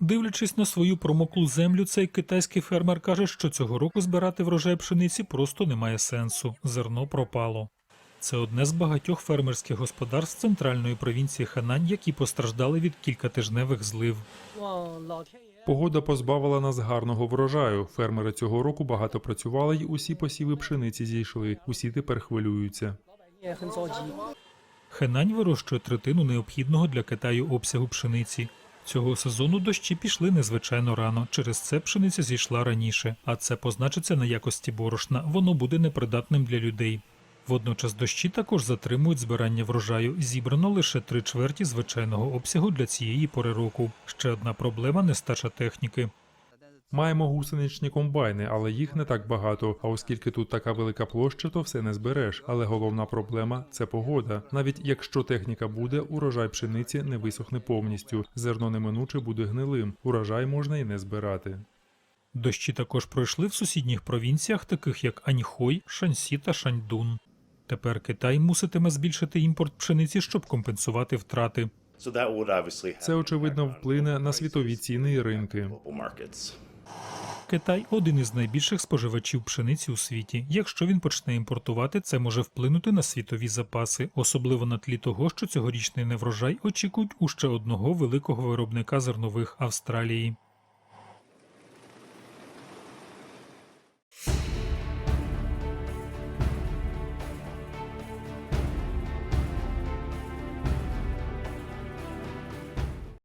Дивлячись на свою промоклу землю, цей китайський фермер каже, що цього року збирати врожай пшениці просто немає сенсу. Зерно пропало. Це одне з багатьох фермерських господарств центральної провінції Ханань, які постраждали від кількатижневих злив. Погода позбавила нас гарного врожаю. Фермери цього року багато працювали, і усі посіви пшениці зійшли. Усі тепер хвилюються. Хенань вирощує третину необхідного для Китаю обсягу пшениці. Цього сезону дощі пішли незвичайно рано. Через це пшениця зійшла раніше, а це позначиться на якості борошна. Воно буде непридатним для людей. Водночас дощі також затримують збирання врожаю. Зібрано лише три чверті звичайного обсягу для цієї пори року. Ще одна проблема нестача техніки. Маємо гусеничні комбайни, але їх не так багато. А оскільки тут така велика площа, то все не збереш. Але головна проблема це погода. Навіть якщо техніка буде, урожай пшениці не висохне повністю. Зерно неминуче буде гнилим. Урожай можна і не збирати. Дощі також пройшли в сусідніх провінціях, таких як Аньхой, Шаньсі та Шаньдун. Тепер Китай муситиме збільшити імпорт пшениці, щоб компенсувати втрати. Це очевидно вплине на світові ціни і ринки. Китай один із найбільших споживачів пшениці у світі. Якщо він почне імпортувати, це може вплинути на світові запаси, особливо на тлі того, що цьогорічний неврожай очікують у ще одного великого виробника зернових Австралії.